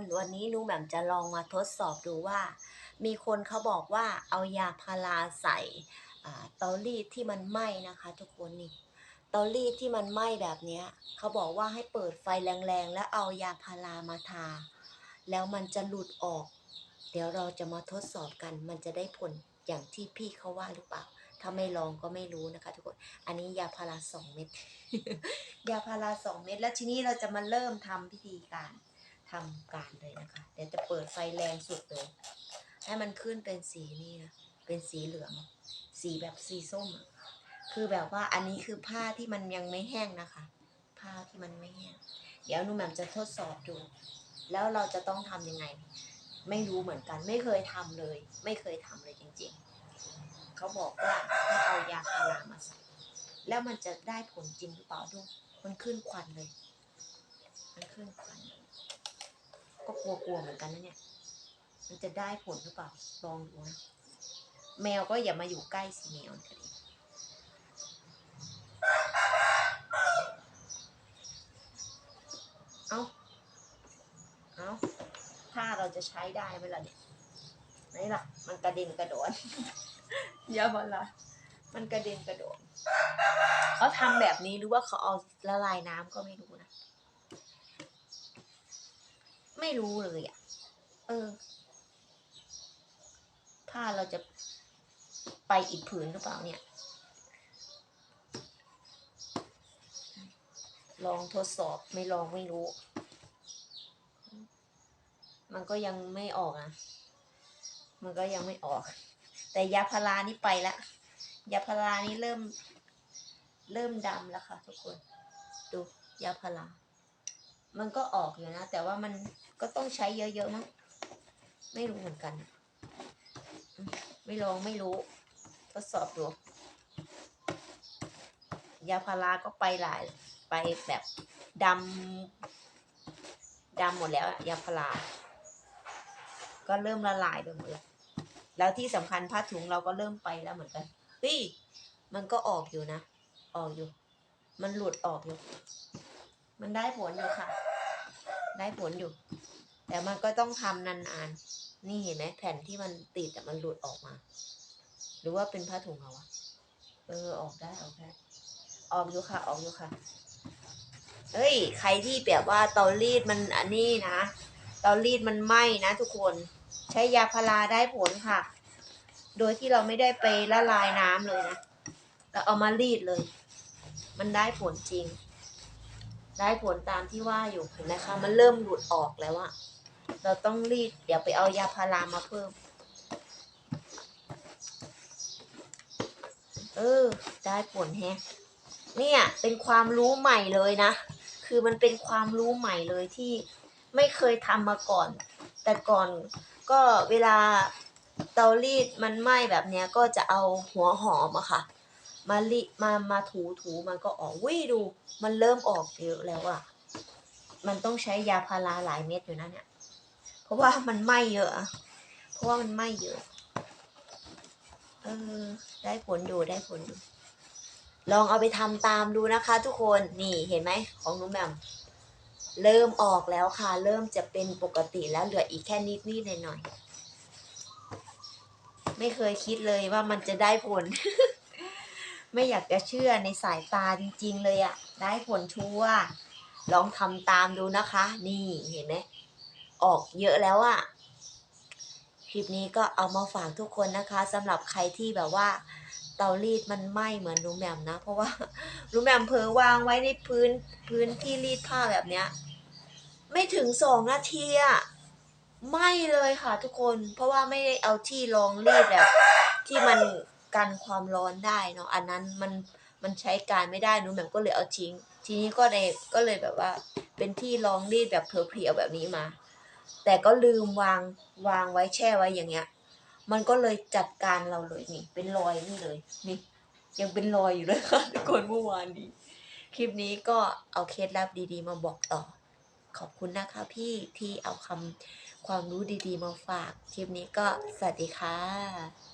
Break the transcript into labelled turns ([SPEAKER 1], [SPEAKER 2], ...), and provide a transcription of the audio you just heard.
[SPEAKER 1] น วันนี้หนูแหม่มจะลองมาทดสอบดูว่า มีคนเขาบอกว่าเอายาพาราใส่เตารีดที่มันไหม้นะคะ ทุกคนนี่เตารีดที่มันไหม้แบบเนี้ยเขาบอกว่าให้เปิดไฟแรงๆ แล้วเอายาพารามาทา แล้วมันจะหลุดออก เดี๋ยวเราจะมาทดสอบกัน มันจะได้ผลอย่างที่พี่เขาว่าหรือเปล่าถ้าไม่ลองก็ไม่รู้นะคะ ทุกคน อันนี้ยาพาราสองเม็ด ยาพาราสองเม็ด แล้วทีนี้เราจะมาเริ่มทำพิธีการ ทำการเลยนะคะเดี๋ยวจะเปิดไฟแรงสุดเลย ให้มันขึ้นเป็นสีนี่นะเป็นสีเหลือง สีแบบสีส้ม คือแบบว่าอันนี้คือผ้าที่มันยังไม่แห้งนะคะ ผ้าที่มันไม่แห้ง เดี๋ยวหนูแหม่มจะทดสอบดู แล้วเราจะต้องทำยังไง ไม่รู้เหมือนกัน ไม่เคยทำเลย ไม่เคยทำเลยจริง ๆ เขาบอกว่าให้เอายาพารามาใส่แล้วมันจะได้ผลจริงหรือเปล่าดู มันขึ้นควันเลย มันขึ้นควัน ก็กลัวๆเหมือนกันนะเนี่ย มันจะได้ผลหรือเปล่า ลองดูนะ แมวก็อย่ามาอยู่ใกล้สิแมวก็ดีเอาเอาถ้าเราจะใช้ได้ไหมล่ะเนี่ยไหนล่ะ มันกระเด็นกระโดดอยาบอละมันกระเด็นกระโดดเขาทำแบบนี้หรือว่าเขาเอาละลายน้ำก็ไม่รู้นะ ไม่รู้เลยอะ เออ ผ้าเราจะไปอีกผืนหรือเปล่าเนี่ย ลองทดสอบไม่ลองไม่รู้ มันก็ยังไม่ออกอะ มันก็ยังไม่ออก แต่ยาพารานี่ไปละยาพารานี่เริ่ม เริ่มดำแล้วค่ะทุกคน ดูยาพารา มันก็ออกอยู่นะ แต่ว่ามันก็ต้องใช้เยอะๆมั้งไม่รู้เหมือนกัน ไม่ลองไม่รู้ ทดสอบดู ยาพาราก็ไปหลายไปแบบดำดำหมดแล้วยาพาราก็เริ่มละลายไปหมดแล้ว แล้วที่สำคัญผ้าถุงเราก็เริ่มไปแล้วเหมือนกันเฮ้ยมันก็ออกอยู่นะ ออกอยู่ มันหลุดออกอยู่ มันได้ผลอยู่ค่ะ ได้ผลอยู่ แต่มันก็ต้องทำนานๆ นี่เห็นไหมแผ่นที่มันติดแต่มันหลุดออกมา หรือว่าเป็นผ้าถุงเราอะเออออกได้ออกได้ ออกอยู่ค่ะ ออกอยู่ค่ะ เฮ้ย ใครที่แบบว่าเตารีดมันอันนี้นะเตารีดมันไหม้นะทุกคน ใช้ยาพาราได้ผลค่ะ โดยที่เราไม่ได้ไปละลายน้ำเลยนะเราเอามารีดเลย มันได้ผลจริง ได้ผลตามที่ว่าอยู่เห็นไหมคะมันเริ่มหลุดออกแล้วอะเราต้องรีดเดี๋ยวไปเอายาพารามาเพิ่ม เออ ได้ผลแฮะเนี่ยเป็นความรู้ใหม่เลยนะ คือมันเป็นความรู้ใหม่เลยที่ไม่เคยทำมาก่อน แต่ก่อนก็เวลาเตารีดมันไหม้แบบเนี้ยก็จะเอาหัวหอมอะค่ะ มาลิมามาถูถูมันก็ออกวิ่ดู มันเริ่มออกเยอะแล้วอะมันต้องใช้ยาพาราหลายเม็ดอยู่นะเนี่ย เพราะว่ามันไหม้เยอะเพราะว่ามันไหม้เยอะ เออ ได้ผลอยู่ได้ผลอยู่ลองเอาไปทำตามดูนะคะ ทุกคนนี่เห็นไหมของหนุ่มแมมเริ่มออกแล้วค่ะ เริ่มจะเป็นปกติแล้วเหลืออีกแค่นิดนิดหน่อยหน่อยไม่เคยคิดเลยว่ามันจะได้ผล ไม่อยากจะเชื่อในสายตาจริงๆเลยอะได้ผลชัวร์ลองทำตามดูนะคะ นี่เห็นไหมออกเยอะแล้วอะคลิปนี้ก็เอามาฝากทุกคนนะคะสำหรับใครที่แบบว่าเตารีดมันไหม้เหมือนลุงแหม่มนะ เพราะว่าลุงแหม่มเผลอวางไว้ในพื้นพื้นที่รีดผ้าแบบเนี้ยไม่ถึงสองนาทีอะไหม้เลยค่ะทุกคน เพราะว่าไม่ได้เอาที่รองรีดแบบที่มัน กันความร้อนได้เนาะอันนั้นมันมันใช้การไม่ได้หนูแหม่มก็เลยเอาทิ้ง ทีนี้ก็เลยก็เลยแบบว่าเป็นที่รองรีดแบบเพลียวๆแบบนี้มา แต่ก็ลืมวางวางไว้แช่ไว้อย่างเงี้ย มันก็เลยจัดการเราเลยนี่ เป็นรอยนี่เลยนี่ ยังเป็นรอยอยู่เลยค่ะทุกคนเมื่อวานนี้ คลิปนี้ก็เอาเคล็ดลับดีๆ มาบอกต่อ ขอบคุณนะคะพี่ที่เอาคำความรู้ดีๆมาฝาก คลิปนี้ก็สวัสดีค่ะ